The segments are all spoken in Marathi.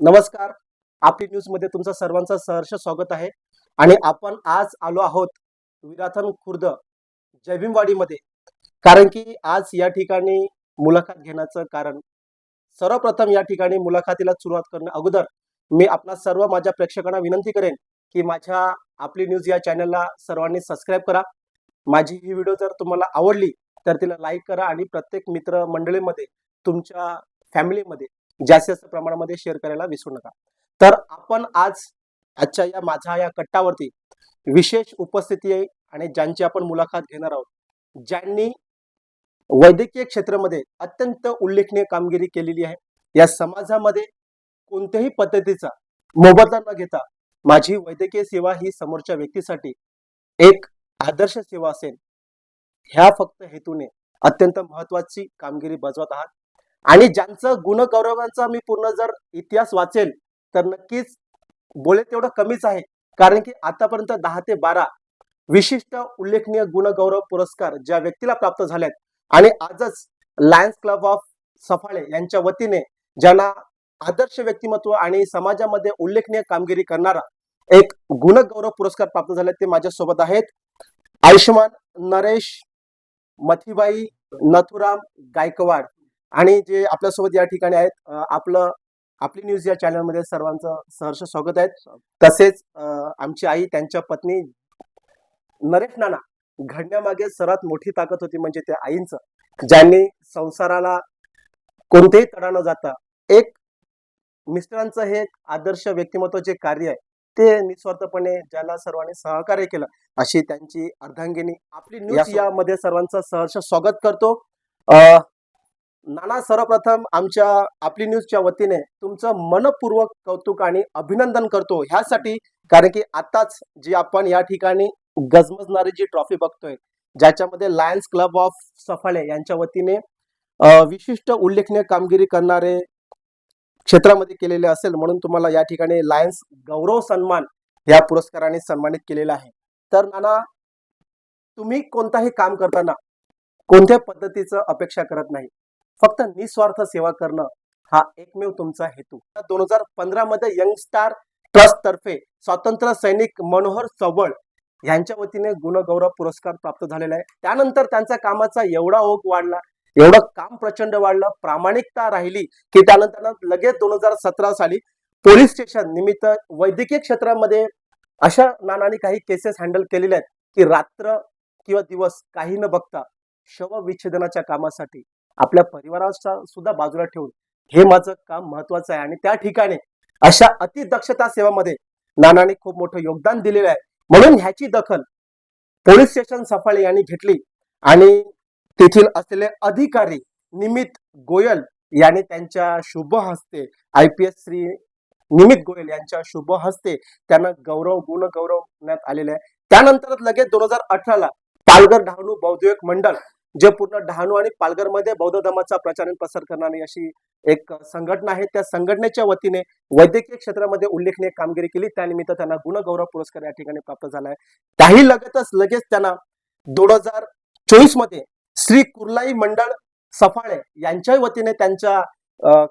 नमस्कार. आपली न्यूजमध्ये तुमचं सर्वांचं सहर्ष स्वागत आहे. आणि आपण आज आलो आहोत विराथन खुर्द जयभीमवाडीमध्ये. कारण की आज या ठिकाणी मुलाखत घेण्याचं कारण सर्वप्रथम या ठिकाणी मुलाखतीला सुरुवात करणं अगोदर मी आपला सर्व माझ्या प्रेक्षकांना विनंती करेन की माझ्या आपली न्यूज या चॅनलला सर्वांनी सबस्क्राईब करा. माझी ही व्हिडिओ जर तुम्हाला आवडली तर तिला लाईक करा आणि प्रत्येक मित्र मंडळीमध्ये तुमच्या फॅमिलीमध्ये जास्तीत जास्त प्रमाणामध्ये शेअर करायला विसरू नका. तर आपण आज आजच्या या माझ्या या कट्टावरती विशेष उपस्थिती आहे आणि ज्यांची आपण मुलाखत घेणार आहोत ज्यांनी वैद्यकीय क्षेत्रामध्ये अत्यंत उल्लेखनीय कामगिरी केलेली आहे. या समाजामध्ये कोणत्याही पद्धतीचा मोबदला न घेता माझी वैद्यकीय सेवा ही समोरच्या व्यक्तीसाठी एक आदर्श सेवा असेल. ह्या फक्त हेतूने अत्यंत महत्वाची कामगिरी बजावत आहात. आणि ज्यांचं गुणगौरवांचा मी पूर्ण जर इतिहास वाचेल तर नक्कीच बोले तेवढं कमीच आहे. कारण की आतापर्यंत दहा ते बारा विशिष्ट उल्लेखनीय गुणगौरव पुरस्कार ज्या व्यक्तीला प्राप्त झालेत आणि आजच लायन्स क्लब ऑफ सफाळे यांच्या वतीने ज्यांना आदर्श व्यक्तिमत्व आणि समाजामध्ये उल्लेखनीय कामगिरी करणारा एक गुणगौरव पुरस्कार प्राप्त झाले ते माझ्यासोबत आहेत. आयुष्यमान नरेश मथीबाई नथुराम गायकवाड. आणि जे आपल्यासोबत या ठिकाणी आहेत आपलं आपली न्यूज या चॅनलमध्ये सर्वांचं सहर्ष स्वागत आहे. तसेच आमची आई त्यांच्या पत्नी नरेश नाना घडण्यामागे सर्वात मोठी ताकद होती म्हणजे त्या आईंचं. ज्यांनी संसाराला कोणतेही तडा न जाता एक मिस्टरांचं हे एक आदर्श व्यक्तिमत्व जे कार्य आहे ते निस्वार्थपणे ज्याला सर्वांनी सहकार्य केलं अशी त्यांची अर्धांगिनी आपली न्यूज यामध्ये सर्वांचं सहर्ष स्वागत करतो. अं, नाना सर्वप्रथम आमच्या आपली न्यूजच्या वतीने तुमचं मनपूर्वक कौतुक आणि अभिनंदन करतो ह्यासाठी कारण की आताच जी आपण या ठिकाणी गजमजणारी जी ट्रॉफी बघतोय ज्याच्यामध्ये लायन्स क्लब ऑफ सफाळे यांच्या वतीने विशिष्ट उल्लेखनीय कामगिरी करणारे क्षेत्रामध्ये केलेले असेल म्हणून तुम्हाला या ठिकाणी लायन्स गौरव सन्मान या पुरस्काराने सन्मानित केलेला आहे. तर नाना तुम्ही कोणताही काम करताना कोणत्या पद्धतीचं अपेक्षा करत नाही? फक्त निस्वार्थ सेवा करणं हा एकमेव तुमचा हेतू. दोन हजार पंधरा मध्ये यंग स्टार ट्रस्ट तर्फे स्वातंत्र्य सैनिक मनोहर चव्हाण यांच्या वतीने गुणगौरव पुरस्कार प्राप्त झालेला आहे. त्यानंतर त्यांच्या कामाचा एवढा ओघ वाढला एवढं काम प्रचंड वाढलं प्रामाणिकता राहिली की त्यानंतर लगेच दोन हजार सतरा साली पोलीस स्टेशन निमित्त वैद्यकीय क्षेत्रामध्ये अशा नानाने काही केसेस हँडल केलेल्या आहेत की रात्र किंवा दिवस काही न बघता शवविच्छेदनाच्या कामासाठी आपल्या परिवाराचा सुद्धा बाजूला ठेवून हे माझं काम महत्वाचं आहे. आणि त्या ठिकाणी अशा अतिदक्षता सेवामध्ये नानाने खूप मोठं योगदान दिलेलं आहे. म्हणून ह्याची दखल पोलीस स्टेशन सफाळे यांनी घेतली. आणि तेथील असलेले अधिकारी निमित गोयल यांनी त्यांच्या शुभ हस्ते आय पी एस श्री निमित गोयल यांच्या शुभ हस्ते त्यांना गौरव गुण गौरवण्यात आलेले आहे. त्यानंतरच लगेच दोन हजार अठराला पालघर डहाणू बौद्धिक मंडळ जे पूर्ण डहाणू आणि पालघरमध्ये बौद्ध धर्माचा प्रचार आणि प्रसार करणारी अशी एक संघटना आहे. त्या संघटनेच्या वतीने वैद्यकीय क्षेत्रामध्ये उल्लेखनीय कामगिरी केली. त्यानिमित्त त्यांना गुणगौरव पुरस्कार या ठिकाणी प्राप्त झाला आहे त्याही लगतच लगेच त्यांना दोन हजार चोवीसमध्ये श्री कुर्लाई मंडळ सफाळे यांच्या वतीने त्यांच्या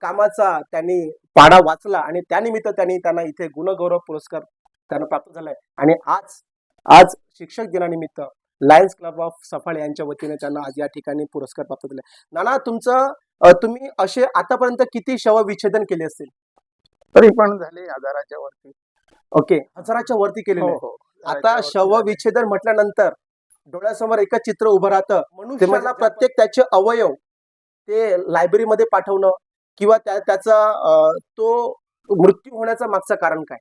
कामाचा त्यांनी पाडा वाचला आणि त्यानिमित्त त्यांनी त्यांना इथे गुणगौरव पुरस्कार त्यांना प्राप्त झालाय. आणि आज आज शिक्षक दिनानिमित्त लायन्स क्लब ऑफ सफाळे यांच्या वतीने त्यांना आज या ठिकाणी पुरस्कार प्राप्त झाले. नाना तुमचं तुम्ही असे आतापर्यंत किती शव विच्छेदन केले असतील? तरी पण झाले हजाराच्या वरती. ओके. हजाराच्या वरती केलेले. हो. हो. आता शव. विच्छेदन म्हटल्यानंतर डोळ्यासमोर एकच चित्र उभं राहतं. म्हणजे प्रत्येक त्याचे अवयव ते लायब्ररीमध्ये पाठवणं किंवा त्या त्याचा तो मृत्यू होण्याचं मागचं कारण काय?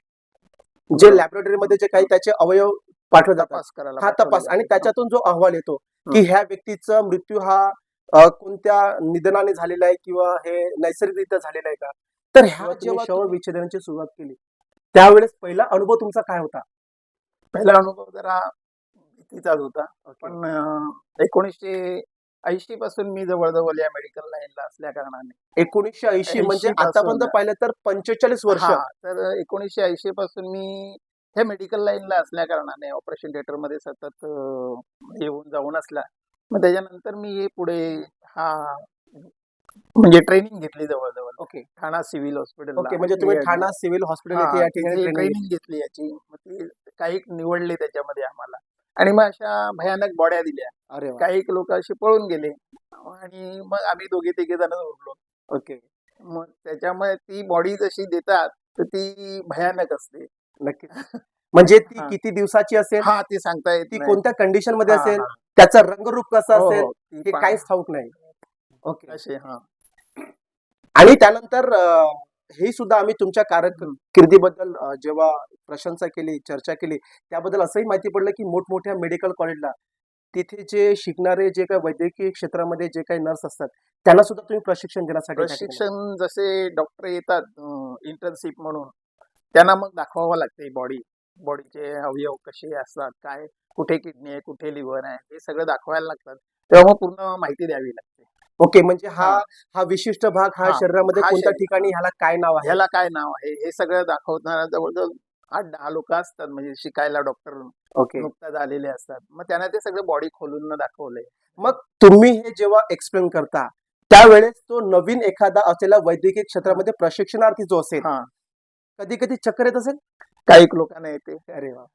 जे लॅबोरेटरीमध्ये जे काही त्याचे अवयव पाठवले जातात तपास करायला हा तपास. आणि. त्याच्यातून जो अहवाल येतो की. ह्या व्यक्तीचा मृत्यू हा कोणत्या निधनाने झालेला आहे किंवा हे नैसर्गिकरित्या झालेला आहे का? तर ह्या जेव्हा शव विच्छेदनाची सुरुवात केली त्यावेळेस पहिला अनुभव तुमचा काय होता? पहिला अनुभव जरा भीतीचाच होता. पण एकोणीसशे ऐंशी पासून मी जवळजवळ या मेडिकल लाईनला असल्या कारणाने. एकोणीसशे ऐंशी 80 म्हणजे. आतापर्यंत पाहिलं तर पंचेचाळीस वर्ष. तर एकोणीसशे ऐंशी पासून मी ह्या मेडिकल लाईनला असल्या कारणाने ऑपरेशन थिएटरमध्ये सतत येऊन जाऊन असला मग त्याच्यानंतर मी हे पुढे हा म्हणजे ट्रेनिंग घेतली जवळजवळ. Okay. Thana civil hospital okay म्हणजे तुम्ही ठाणा सिव्हिल हॉस्पिटल या ठिकाणी ट्रेनिंग घेतली याची. मग ती काही निवडले त्याच्यामध्ये आम्हाला. आणि मग अशा भयानक बॉड्या दिल्या. अरे. काही लोक असे पळून गेले. आणि मग आम्ही दोघे तिघे जण उरलो. ओके. मग त्याच्यामुळे ती बॉडी जशी देतात तर ती भयानक असते. नक्की म्हणजे ती हा. किती दिवसाची असेल? हा ती सांगता येत ती नाही. कोणत्या कंडिशनमध्ये हा, असेल? हा. त्याचा रंगरूप कसा हो, असेल? हो. हे पा- काहीच ठाऊक नाही. ओके. असे हा. आणि त्यानंतर अं, हे सुद्धा आम्ही तुमच्या कारकिर्दीबद्दल अं, जेव्हा प्रशंसा केली चर्चा केली त्याबद्दल असंही माहिती पडलं की मोठमोठ्या मेडिकल कॉलेजला तिथे जे शिकणारे जे काही वैद्यकीय क्षेत्रामध्ये जे काही नर्स असतात त्यांना सुद्धा तुम्ही प्रशिक्षण देण्यासाठी प्रशिक्षण जसे डॉक्टर येतात इंटर्नशिप म्हणून त्यांना मग दाखवावं लागते बॉडी बॉडीचे अवयव कसे असतात काय कुठे किडनी आहे कुठे लिव्हर आहे हे सगळं दाखवायला लागतात. तेव्हा मग पूर्ण माहिती द्यावी लागते. ओके म्हणजे हा हा. विशिष्ट भाग हा शरीरामध्ये कोणत्या ठिकाणी ह्याला काय नाव आहे? ह्याला काय नाव आहे? हे सगळं दाखवताना जवळजवळ आठ दहा लोक असतात म्हणजे शिकायला डॉक्टर ओके नुकताच आलेले असतात. मग त्यांना ते सगळं बॉडी खोलून दाखवलंय. मग तुम्ही हे जेव्हा एक्सप्लेन करता त्यावेळेस तो नवीन एखादा असलेला वैद्यकीय क्षेत्रामध्ये प्रशिक्षणार्थी जो असेल हा. कधी कधी चक्कर येत असेल? काही लोकांना येते. अरे वा.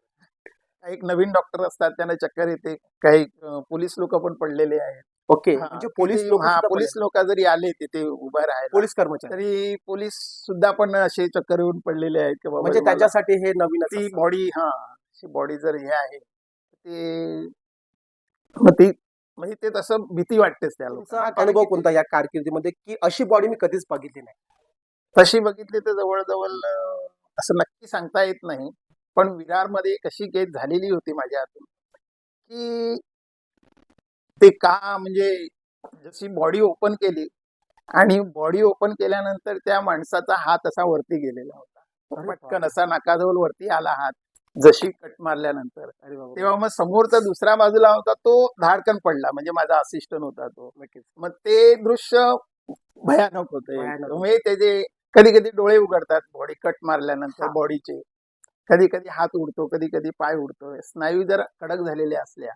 काही नवीन डॉक्टर असतात त्यांना चक्कर येते. काही पोलीस लोक पण पडलेले आहेत. ओके. म्हणजे पोलीस लोक हा, पोलीस लोक जरी आले तिथे उभं राहायला पोलीस कर्मचारी. तरी पोलीस सुद्धा पण असे चक्कर येऊन पडलेले आहेत की बाबा म्हणजे त्याच्यासाठी हे नवीन ती बॉडी हा बॉडी जर हे आहे ते म्हणजे ते तसं भीती वाटतेच त्या तुमचा लोकांना. कारण अनुभव कोणता या कारकिर्दीमध्ये? की अशी बॉडी मी कधीच बघितली नाही. तशी बघितली तर जवळजवळ असं नक्की सांगता येत नाही पण विरारमध्ये कशी केस झालेली होती माझ्या हातून की ते का म्हणजे जशी बॉडी ओपन केली आणि बॉडी ओपन केल्यानंतर त्या माणसाचा हात असा वरती गेलेला होता पटकन असा नाकाजवळ वरती आला हात जशी कट मारल्यानंतर. तेव्हा मग समोरचा दुसऱ्या बाजूला होता तो धाडकन पडला म्हणजे माझा असिस्टंट होता तो. मग ते दृश्य भयानक होते. म्हणजे त्याचे कधी कधी डोळे उघडतात बॉडी कट मारल्यानंतर. बॉडीचे कधी कधी हात उडतो कधी कधी पाय उडतो स्नायू जर कडक झालेल्या असल्या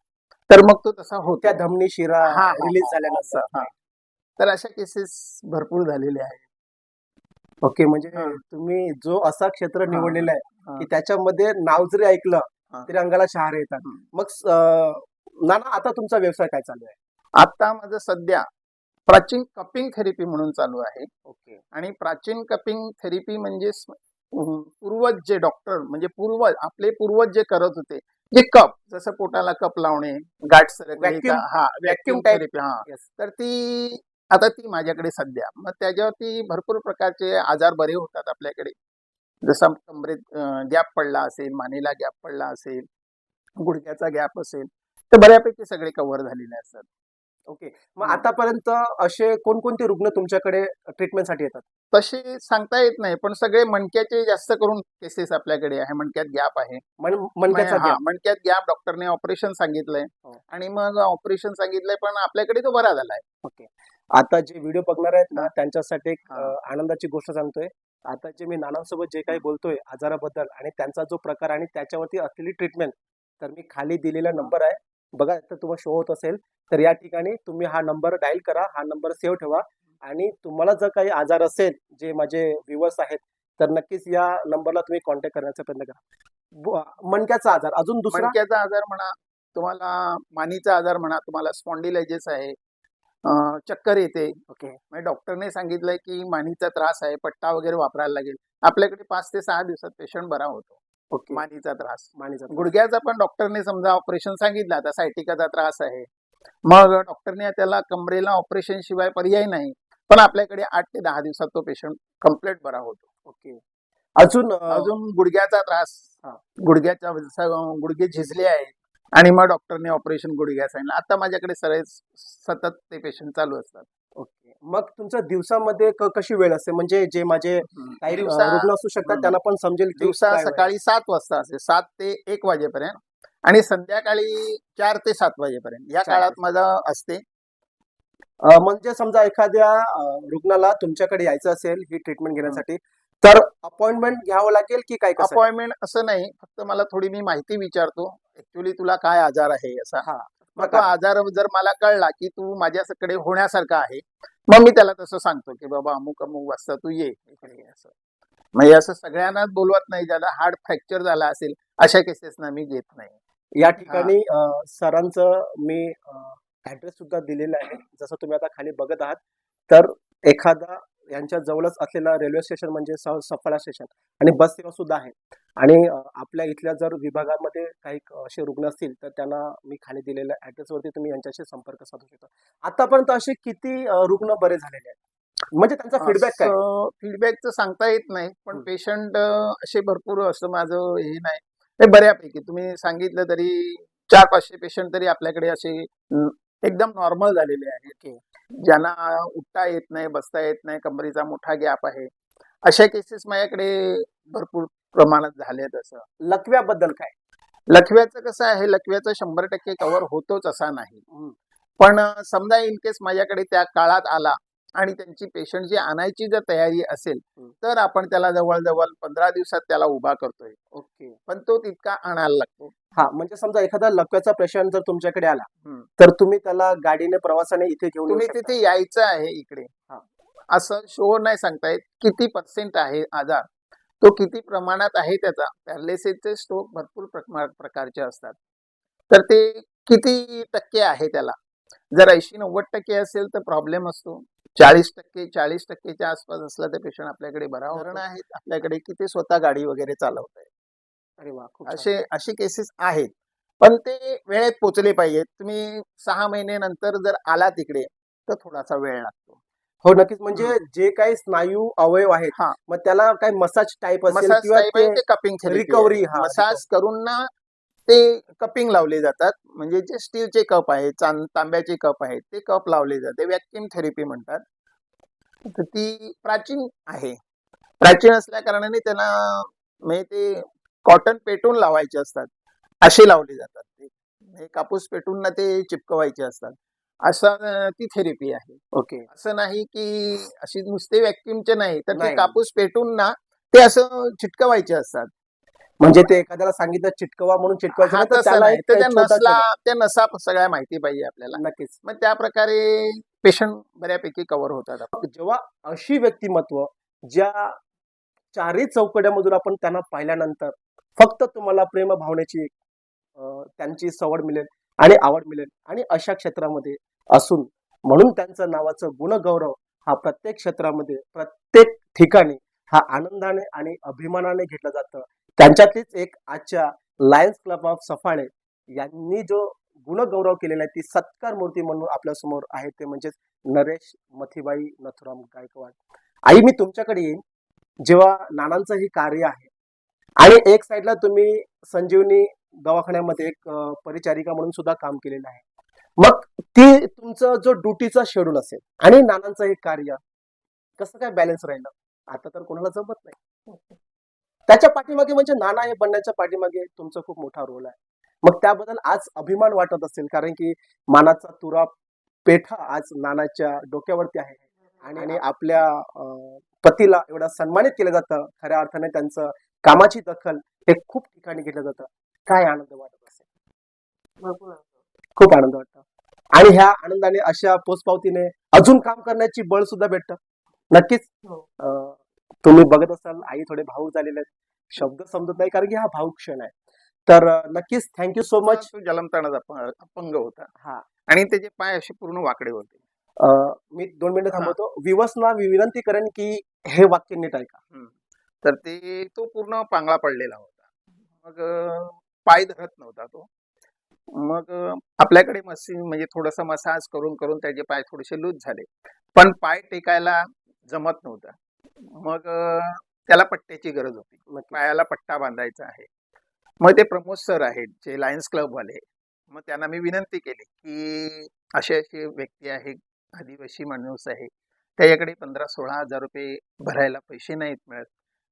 तर मग तो तसा होतो त्या धमनी शिरा हा, रिलीज झाल्यानंतर. तर अशा केसेस भरपूर झालेल्या आहेत ओके म्हणजे. तुम्ही जो असा क्षेत्र. निवडलेला आहे. की त्याच्यामध्ये नाव जरी ऐकलं. तरी अंगाला शहारे येतात. मग नाना आता तुमचा व्यवसाय काय चालू आहे आता माझं सध्या प्राचीन कपिंग थेरपी म्हणून चालू आहे. ओके. आणि प्राचीन कपिंग थेरपी म्हणजे पूर्वज जे डॉक्टर म्हणजे पूर्वज आपले पूर्वज जे करत होते जे कप जसं पोटाला कप लावणे गाठ हा व्हॅक्युम. थेरपी हा. तर ती आता ती माझ्याकडे सध्या. मग त्याच्यावरती भरपूर प्रकारचे आजार बरे होतात आपल्याकडे. जसा कमरेत गॅप पडला असेल मानेला गॅप पडला असेल गुडघ्याचा गॅप असेल तर बऱ्यापैकी सगळे कव्हर झालेले असतात. ओके. मग आतापर्यंत असे कोणकोणते रुग्ण तुमच्याकडे ट्रीटमेंटसाठी येतात? तसे सांगता येत नाही पण सगळे मणक्याचे जास्त करून केसेस आपल्याकडे आहे. मणक्यात गॅप आहे. हा. मणक्यात गॅप डॉक्टरने ऑपरेशन सांगितलंय हो. आणि मग ऑपरेशन सांगितलंय पण आपल्याकडे तो बरा झालाय. ओके. आता जे व्हिडिओ बघणार आहेत ना त्यांच्यासाठी एक हा. आनंदाची गोष्ट सांगतोय. आता जे मी नानांसोबत जे काही बोलतोय आजाराबद्दल आणि त्यांचा जो प्रकार आणि त्याच्यावरती असलेली ट्रीटमेंट तर मी खाली दिलेला नंबर आहे. बघा तर तुम्हाला शो होत असेल तर या ठिकाणी तुम्ही हा नंबर डायल करा हा नंबर सेव्ह ठेवा. आणि तुम्हाला जर काही आजार असेल जे माझे व्ह्युअर्स आहेत तर नक्कीच या नंबरला तुम्ही कॉन्टॅक्ट करण्याचा प्रयत्न करा. मणक्याचा आजार अजून दुसरा? मणक्याचा आजार म्हणा तुम्हाला मानीचा आजार म्हणा तुम्हाला स्पॉन्डिलायजेस आहे चक्कर येते. ओके. म्हणजे डॉक्टरने सांगितलंय की मानीचा त्रास आहे पट्टा वगैरे वापरायला लागेल. आपल्याकडे पाच ते सहा दिवसात पेशंट बरा होतो. ओके. मानीचा त्रास मानेचा गुडघ्याचा पण डॉक्टरने समजा ऑपरेशन सांगितलं आता सायटिकाचा त्रास आहे. मग डॉक्टरने त्याला कमरेला ऑपरेशन शिवाय पर्याय नाही. पण आपल्याकडे आठ ते दहा दिवसात तो पेशंट कंप्लीट बरा होतो. ओके. अजून अजून गुडघ्याचा त्रास. गुडघ्याच्या गुडघे झिजले आहेत. आणि मग डॉक्टरने ऑपरेशन गुडघ्या सांगितलं आता माझ्याकडे सरळ सतत ते पेशंट चालू असतात. ओके. मग तुमच्या दिवसामध्ये क- कशी वेळ असते? म्हणजे जे माझे काही दिवसा रुग्ण असू शकतात. त्यांना पण समजेल की दिवसा काय वेळ आहे. सकाळी सात वाजता असते. सात ते एक वाजेपर्यंत. आणि संध्याकाळी चार ते सात वाजेपर्यंत. या चार ते काळात माझं असते. अं, म्हणजे समजा एखाद्या अं, रुग्णाला तुमच्याकडे यायचं असेल ही ट्रीटमेंट घेण्यासाठी तर अपॉइंटमेंट घ्यावं लागेल की काय कसं? अपॉइंटमेंट असं नाही. फक्त मला थोडी मी माहिती विचारतो. ऍक्च्युली तुला काय आजार आहे असा. हा. मग तो. आजार जर मला कळला की तू माझ्याकडे होण्यासारखा आहे मग मी त्याला तसं सांगतो की बाबा अमुक अमुक वाजता तू ये इकडे असं. म्हणजे असं सगळ्यांनाच बोलवत नाही ज्याला हार्ट फ्रॅक्चर झाला असेल अशा केसेसना मी घेत नाही. या ठिकाणी सरांचं मी ऍड्रेस सुद्धा दिलेला आहे. जसं तुम्ही आता खाली बघत आहात तर एखादा यांच्या जवळच असलेला रेल्वे स्टेशन म्हणजे सफाळा स्टेशन आणि बस सेवा सुद्धा आहे. आणि आपल्या इथल्या जर विभागामध्ये काही असे रुग्ण असतील तर त्यांना मी खाली दिलेल्या ऍड्रेसवरती तुम्ही यांच्याशी संपर्क साधू शकता. आतापर्यंत असे किती रुग्ण बरे झालेले आहेत? म्हणजे त्यांचा फीडबॅक काय? फीडबॅकचं सांगता येत नाही पण. पेशंट असे भरपूर असं माझं हे नाही. हे बऱ्यापैकी तुम्ही सांगितलं तरी चार पाचशे पेशंट तरी आपल्याकडे असे एकदम नॉर्मल झालेले आहेत. ज्यांना उठता येत नाही बसता येत नाही कमरेचा मोठा गॅप आहे. अशा केसेस माझ्याकडे भरपूर प्रमाणात झालेत असं. लकव्याबद्दल काय? लकव्याचं कसं आहे लकव्याचं शंभर टक्के कव्हर होतोच असा नाही. पण समजा इन केस माझ्याकडे त्या काळात आला आणि त्यांची पेशंट जी आणायची जर तयारी असेल. तर आपण त्याला जवळजवळ पंधरा दिवसात त्याला उभा करतोय. ओके. पण तो तितका आणायला लागतो. हा म्हणजे समजा एखादा लकव्याचा पेशंट जर तुमच्याकडे आला. तर तुम्ही त्याला गाडीने प्रवासाने इथे घेऊन येऊ तुम्ही शकता. तिथे यायचं आहे इकडे हा. असं शोर नाही सांगता येत किती पर्सेंट आहे आजार तो किती प्रमाणात आहे त्याचा पॅरालिसिसचे स्ट्रोक भरपूर प्रमा- प्रकारचे असतात तर ते किती टक्के आहे त्याला जर ऐंशी नव्वद टक्के असेल तर प्रॉब्लेम असतो चाळीस टक्के चाळीस टक्केच्या आसपास असला तर पेशंट आपल्याकडे बरा उदाहरणं आहेत आपल्याकडे की ते स्वतः गाडी वगैरे चालवत आहे. असे असे केसेस आहेत. पण ते वेळेत पोचले पाहिजेत. तुम्ही सहा महिने नंतर जर आला तिकडे तर थोडासा वेळ लागतो. हो नक्कीच. म्हणजे जे काही स्नायू अवयव आहेत हा. मग त्याला काही मसाज टाईप असेल किंवा कपिंग हा, मसाज करून ना ते कपिंग लावले जातात. म्हणजे जे स्टीलचे कप आहेत चां- तांब्याचे कप आहेत ते कप लावले जाते. व्हॅक्युम थेरपी म्हणतात. तर ती प्राचीन आहे. प्राचीन असल्या कारणाने त्यांना म्हणजे ते कॉटन पेटून लावायचे असतात. असे लावले जातात. ते कापूस पेटून ना ते चिपकवायचे असतात. असं ती थेरपी आहे. ओके. असं नाही की अशी नुसते व्हॅक्युमचे नाही तर ते नाही. कापूस पेटून ना ते असं चिटकवायचे असतात. म्हणजे ते एखाद्याला सांगितलं चिटकवा म्हणून चिटकवायचं हा, नाही, तर तसं त्याला नाही. एक त्याच्या छोटा- नसला छोटा- त्या नसा सगळ्या माहिती पाहिजे आपल्याला. नक्कीच. मग त्या प्रकारे पेशंट बऱ्यापैकी कव्हर होतात जेव्हा अशी व्यक्तिमत्व ज्या चारही चौकड्यामधून आपण त्यांना पाहिल्यानंतर फक्त तुम्हाला प्रेम भावनेची त्यांची सवड मिळेल आणि आवड मिळेल आणि अशा क्षेत्रामध्ये असून म्हणून त्यांचं नावाचं गुणगौरव हा प्रत्येक क्षेत्रामध्ये प्रत्येक ठिकाणी हा आनंदाने आणि अभिमानाने घेतलं जातं. त्यांच्यातलीच एक आजच्या लायन्स क्लब ऑफ सफाळे यांनी जो गुणगौरव केलेला आहे ती सत्कार मूर्ती म्हणून आपल्यासमोर आहे ते म्हणजेच नरेश मथीबाई नथुराम गायकवाड. आई मी तुमच्याकडे येईन. जेव्हा नानांचं हे कार्य आहे आणि एक साईडला तुम्ही संजीवनी दवाखान्यामध्ये एक परिचारिका म्हणून सुद्धा काम केलेलं आहे. मग ती तुमचं जो ड्युटीचा शेड्यूल असेल आणि नानांचं हे कार्य कसं काय बॅलन्स राहिलं? आता तर कोणाला जमत नाही. त्याच्या पाठीमागे म्हणजे नाना हे बनण्याच्या पाठीमागे तुमचा खूप मोठा रोल आहे. मग त्याबद्दल आज अभिमान वाटत असेल कारण की मानाचा तुरा पेठा आज नानाच्या डोक्यावरती आहे. आणि आणि आपल्या पतीला एवढा सन्मानित केलं जातं. खऱ्या अर्थाने त्यांचं कामाची दखल हे खूप ठिकाणी घेतलं जातं. काय आनंद वाटत असेल? खूप आनंद वाटतो. आणि ह्या आनंदाने अशा पोचपावतीने अजून काम करण्याची बळ सुद्धा भेटतं. नक्कीच. अं, तुम्ही बघत असाल आई थोडे भाऊक झालेले आहेत. शब्द समजत नाही कारण की हा भाऊक क्षण आहे. तर नक्कीच. Thank you so much. जलमतानाचा अप- अपंग होता. हा. आणि त्याचे पाय असे पूर्ण वाकडे होते. मी दोन मिनिटं थांबवतो. विवसना विनंती करेन की हे वाक्य नीट ऐका. तर ते तो पूर्ण पांगळा पडलेला होता. मग पाय धरत नव्हता तो. मग आपल्याकडे मशीन म्हणजे थोडस मसाज करून करून त्याचे पाय थोडेसे लूज झाले. पण पाय टेकायला जमत नव्हता. मग त्याला पट्ट्याची गरज होती. नक्की. पायाला पट्टा बांधायचा आहे. मग ते प्रमोद सर आहेत जे लायन्स क्लब वाले मग त्यांना मी विनंती केली की असे असे व्यक्ती आहे आदिवासी माणूस आहे. त्याच्याकडे पंधरा सोळा हजार रुपये भरायला पैसे नाहीत मिळत.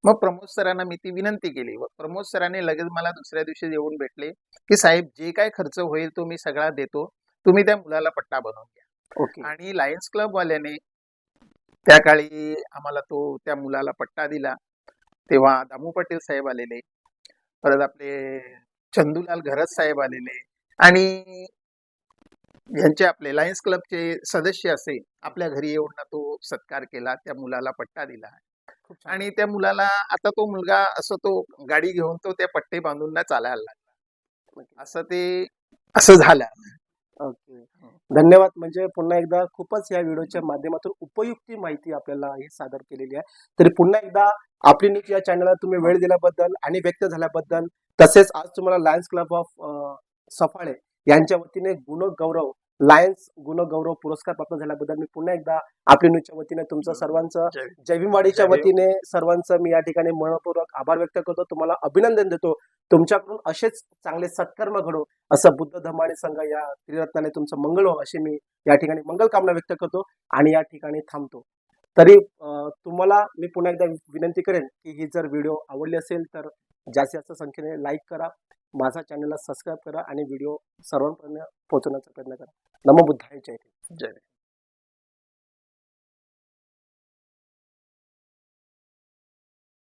मग प्रमोद सरांना मी ती विनंती केली. व प्रमोद सरांनी लगेच मला दुसऱ्या दिवशी येऊन भेटले की साहेब जे काय खर्च होईल तो मी सगळा देतो. तुम्ही त्या मुलाला पट्टा बनवून घ्या. ओके. आणि लायन्स क्लब वाल्याने त्या काळी आम्हाला तो त्या मुलाला पट्टा दिला. तेव्हा दामू पाटील साहेब आलेले. परत आपले चंदूलाल घरत साहेब आलेले. आणि ज्यांचे आपले लायन्स क्लबचे सदस्य असे आपल्या घरी येऊन ना तो सत्कार केला त्या मुलाला पट्टा दिला. आणि त्या मुलाला आता तो मुलगा असं तो गाडी घेऊन तो त्या पट्टे बांधून ना चालायला लागला. असं ते असं झालं. ओके. धन्यवाद. म्हणजे पुन्हा एकदा खूपच या व्हिडिओच्या माध्यमातून उपयुक्ती माहिती आपल्याला हे सादर केलेली आहे. तरी पुन्हा एकदा आपली न्यूज या चॅनलला तुम्ही वेळ दिल्याबद्दल आणि व्यक्त झाल्याबद्दल तसेच आज तुम्हाला लायन्स क्लब ऑफ सफाळे यांच्या वतीने गुणगौरव लायन्स गुणगौरव पुरस्कार प्राप्त झाल्याबद्दल मी पुन्हा एकदा आपली न्यूजच्या वतीने तुमचं सर्वांचं जयभीमवाडीच्या भीम. वतीने सर्वांचं मी या ठिकाणी मनपूर्वक आभार व्यक्त करतो. तुम्हाला अभिनंदन देतो. तुमच्याकडून असेच चांगले सत्कर्म घडो असं बुद्ध आणि संघ या त्रिरत्नाने तुमचं मंगळ हो अशी मी या ठिकाणी मंगल कामना व्यक्त करतो आणि या ठिकाणी थांबतो. तरी तुम्हाला मी पुन्हा एकदा विनंती करेन की ही जर व्हिडिओ आवडली असेल तर जास्तीत जास्त संख्येने लाईक करा माझा चॅनलला सबस्क्राईब करा आणि व्हिडिओ सर्वांपर्यंत पोहोचवण्याचा प्रयत्न करा. नमो बुद्धाय जय जय